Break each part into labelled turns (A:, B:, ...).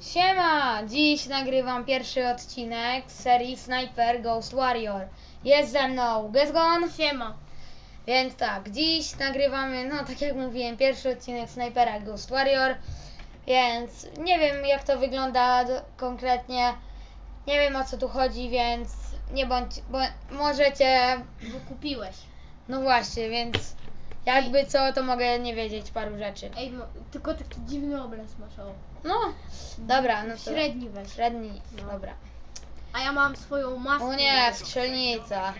A: Siema! Dziś nagrywam pierwszy odcinek z serii Sniper Ghost Warrior. Jest ze mną Gezgon,
B: Siema.
A: więc tak, dziś nagrywamy, no tak jak mówiłem, pierwszy odcinek Snipera Ghost Warrior, więc nie wiem jak to wygląda do, konkretnie, nie wiem o co tu chodzi, więc nie bądź, bo możecie,
B: Bo kupiłeś.
A: no właśnie, więc jakby co, to mogę nie wiedzieć paru rzeczy.
B: Ej, no, tylko taki dziwny obraz masz, o.
A: No, dobra, no to
B: Średni weź.
A: średni,
B: No.
A: dobra.
B: A ja mam swoją maskę.
A: O nie, strzelnica.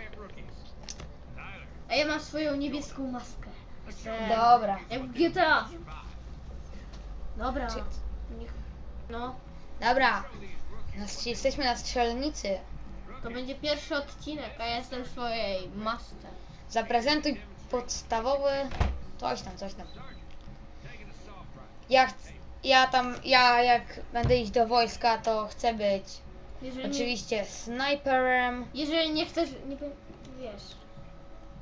B: A ja mam swoją niebieską maskę. Że-
A: Dobra.
B: Jak w GTA. Dobra.
A: Czy-
B: Niech... No,
A: Dobra. Nas- Jesteśmy na strzelnicy.
B: to będzie pierwszy odcinek, a ja jestem w swojej masce.
A: Zaprezentuj podstawowy. Coś tam, coś tam. Ja, ja tam, ja jak będę iść do wojska, to chcę być
B: Jeżeli,
A: oczywiście snajperem.
B: jeżeli nie chcesz, nie wiesz,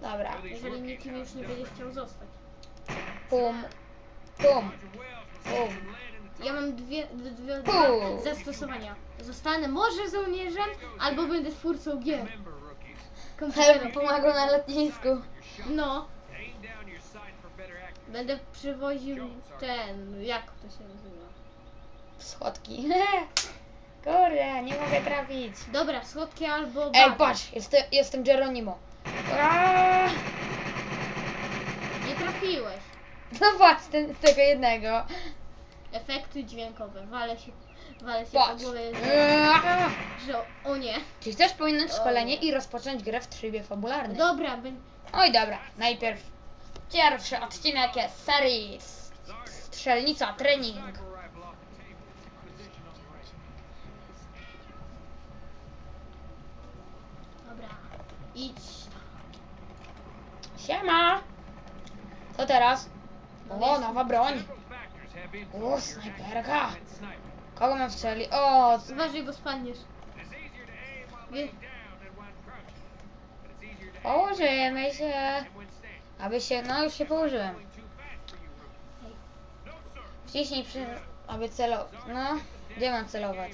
A: Dobra.
B: jeżeli nikim już nie będziesz chciał zostać.
A: Pum. Pum. Pum.
B: Ja mam dwie, dwie, dwa zastosowania. Zostanę może żołnierzem, albo będę twórcą gier.
A: Help
B: Komputerem.
A: pomagał na lotnisku.
B: No. Będę przywoził ten, jak to się nazywa?
A: Schodki. Kurde, nie mogę trafić.
B: Dobra, słodkie albo
A: Ej, patrz, jestem, jestem Geronimo.
B: Nie trafiłeś.
A: No patrz, ten, tego jednego.
B: Efekty dźwiękowe. Walę się, walę się
A: Patrz.
B: po głowie, że,
A: Aaaa!
B: że o nie.
A: Czy chcesz pominąć szkolenie
B: nie.
A: i rozpocząć grę w trybie fabularnym?
B: Dobra, bę-
A: Oj dobra, najpierw pierwszy odcinek jest serii S- Strzelnica Trening.
B: dobra. Idź.
A: Siema! Co teraz? O, nowa broń. O, snajperka. Kogo mam strzeli? O, s-
B: Uważaj, bo spadniesz. Wie,
A: położymy się. Aby się, no już się położyłem. Wciśnij przy, aby celować. No, gdzie mam celować?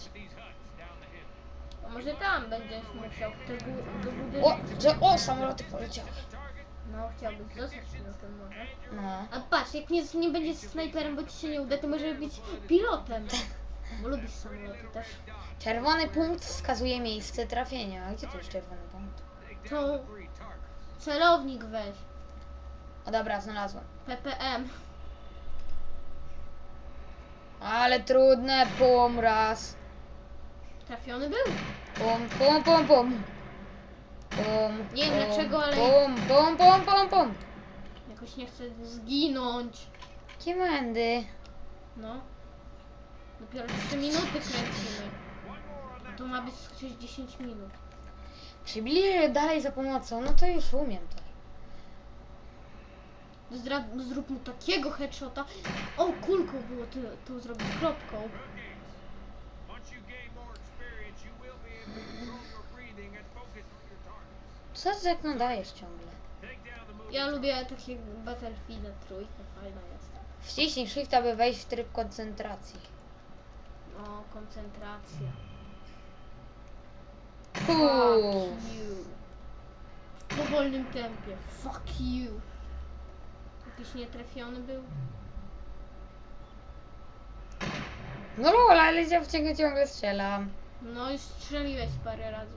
B: a może tam będziesz musiał w bu- do budynku.
A: O, że, o, samoloty poleciały.
B: No, chciałbyś zostać pilotem może.
A: No.
B: A patrz, jak nie, nie będziesz snajperem, bo ci się nie uda, to może być pilotem. Bo lubisz samoloty też.
A: Czerwony punkt wskazuje miejsce trafienia. A Gdzie tu jest czerwony punkt?
B: To celownik weź.
A: O dobra, znalazłem.
B: PPM.
A: Ale trudne, pum, raz.
B: Trafiony był?
A: Pum, pum, pum, pum. Pum,
B: Nie wiem
A: pum,
B: dlaczego, ale-
A: Pum, pum, pum, pum, pum.
B: Jakoś nie chcę zginąć.
A: Kiemendy.
B: No. Dopiero 3 minuty kręcimy. A to ma być przecież 10 minut.
A: Przybliżę dalej za pomocą, no to już umiem to.
B: Zdra- zrób mu takiego headshota. O, kulką było to, to zrobić kropką.
A: Co ty tak nadajesz ciągle?
B: Ja lubię takie Battlefield trójkę, fajna jest.
A: Wciśnij shift, aby wejść w tryb koncentracji.
B: O, koncentracja. Fuck you. W powolnym tempie. Fuck you. Jakiś nietrafiony był?
A: No lol, ale ja w ciebie ciągle strzelam.
B: No już strzeliłeś parę razy.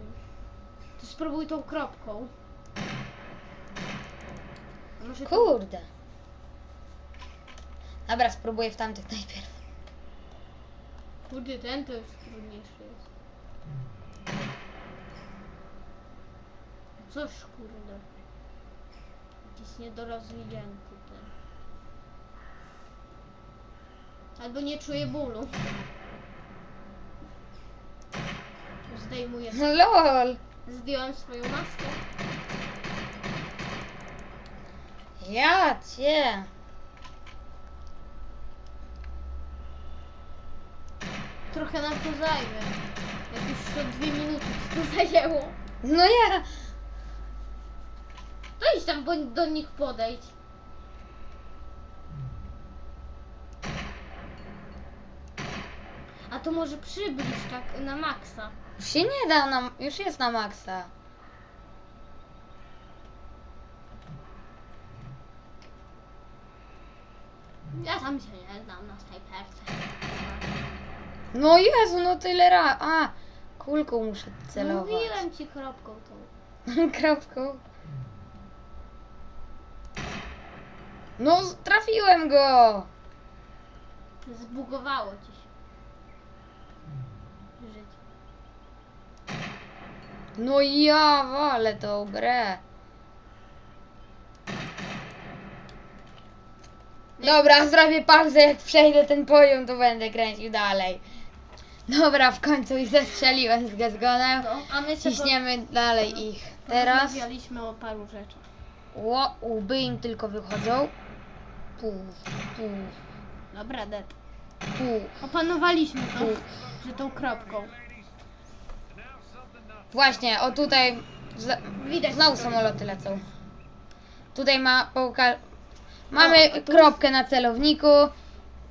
B: To spróbuj tą kropką. A Może to...
A: Kurde. Dobra, spróbuję w tamtych najpierw.
B: Kurde, ten to już trudniejszy jest. Coś kurde. Jakiś niedorozwinięty ten. Albo nie czuje bólu. Zdejmuję.
A: Lol.
B: Zdjąłem swoją maskę.
A: Ja cię.
B: Trochę nam to zajmie. Jak już to dwie minuty ci to zajęło.
A: No ja.
B: To idź tam bo do nich podejdź. A to może przybliż tak na maksa.
A: Już się nie da, na, już jest na maksa.
B: Ja tam się nie znam na snajperce.
A: No Jezu, no tyle ra... A, kulką muszę celować.
B: Mówiłem ci kropką tą.
A: Kropką. No, trafiłem go!
B: Zbugowało ci się. Życie.
A: No ja walę tą grę. Dobra, zrobię pauzę, jak przejdę ten poziom, to będę kręcił dalej. Dobra, w końcu ich zestrzeliłem z Gazgonem.
B: No, a my się
A: Ciśniemy dalej ich. Teraz...
B: Rozmawialiśmy o paru rzeczach.
A: Ło, łby im tylko wychodzą. Puf, puf,
B: Dobra, Dead.
A: puf.
B: Opanowaliśmy to, że tą kropką.
A: Właśnie, o tutaj
B: Widać.
A: znowu samoloty lecą. Tutaj ma połka... Mamy
B: O, a tu-
A: kropkę na celowniku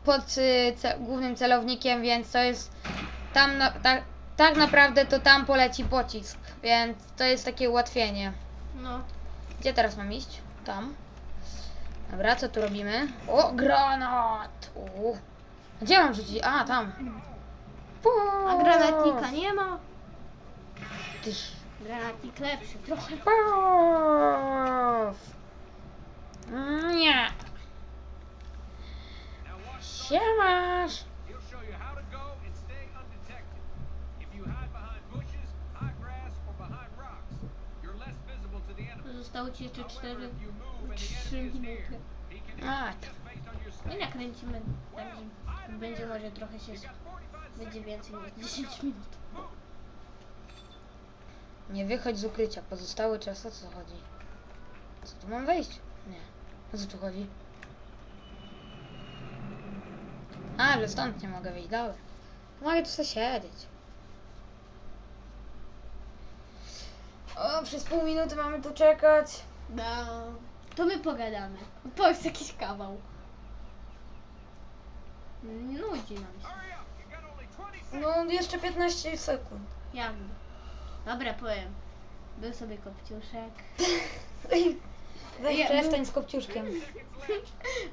A: pod y, ce, głównym celownikiem, więc to jest tam na, tak, tak naprawdę to tam poleci pocisk, więc to jest takie ułatwienie.
B: No.
A: Gdzie teraz mam iść? Tam. Dobra, co tu robimy? O, granat! U. Gdzie mam rzucić? A, tam. Puf.
B: A granatnika nie ma?
A: Tyż.
B: Granatnik lepszy trochę.
A: Puf. Nie. Siemasz.
C: The
B: trzy
C: enemy is near,
B: minuty.
C: he can
A: A,
B: No i nakręcimy tak, że będzie może trochę się...
C: You got 45
B: Będzie więcej niż
C: find
B: 10 minut.
A: Nie wychodź z ukrycia. Pozostały czas o co chodzi? Co tu mam wejść? Nie. O co tu chodzi? A, że stąd nie mogę wyjść. Dobra. Mogę tu sobie siedzieć. O, przez pół minuty mamy tu czekać.
B: No. To my pogadamy. Powiedz jakiś kawał. Nudzi nam się.
C: Hurry up! You got only 20 seconds.
A: No, jeszcze 15 sekund.
B: Jakby. Dobra, powiem. Był sobie kopciuszek.
A: Weź
B: Ja-
A: przestań z kopciuszkiem.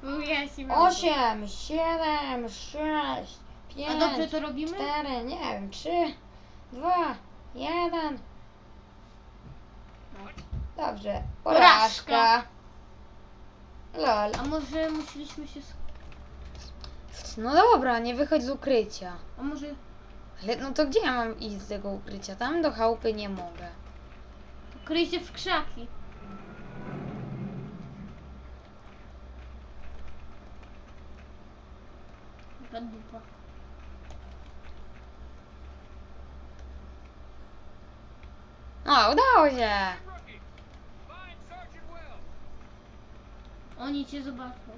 B: Był Jasi
A: 8, 7, 6, 5,
B: A dobrze to robimy?
A: 4, nie wiem, 3, 2, 1. Dobrze.
B: Porażka.
A: Porażka. Lol.
B: A może musieliśmy się... sk-
A: No dobra, nie wychodź z ukrycia.
B: A może...
A: Ale no to gdzie ja mam iść z tego ukrycia? Tam do chałupy nie mogę.
B: Kryj się w krzaki. Taka dupa.
A: O, udało się.
B: Oni cię zobaczą.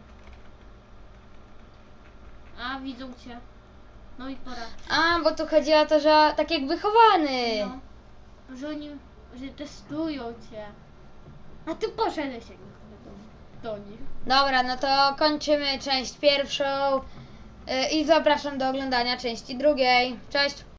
B: A, widzą cię. No i pora.
A: A, bo tu chodzi o to, że tak jak wychowany.
B: No. Że oni, że testują cię. A ty poszedłeś jak do, do nich.
A: Dobra, no to kończymy część pierwszą y, i zapraszam do oglądania części drugiej. Cześć!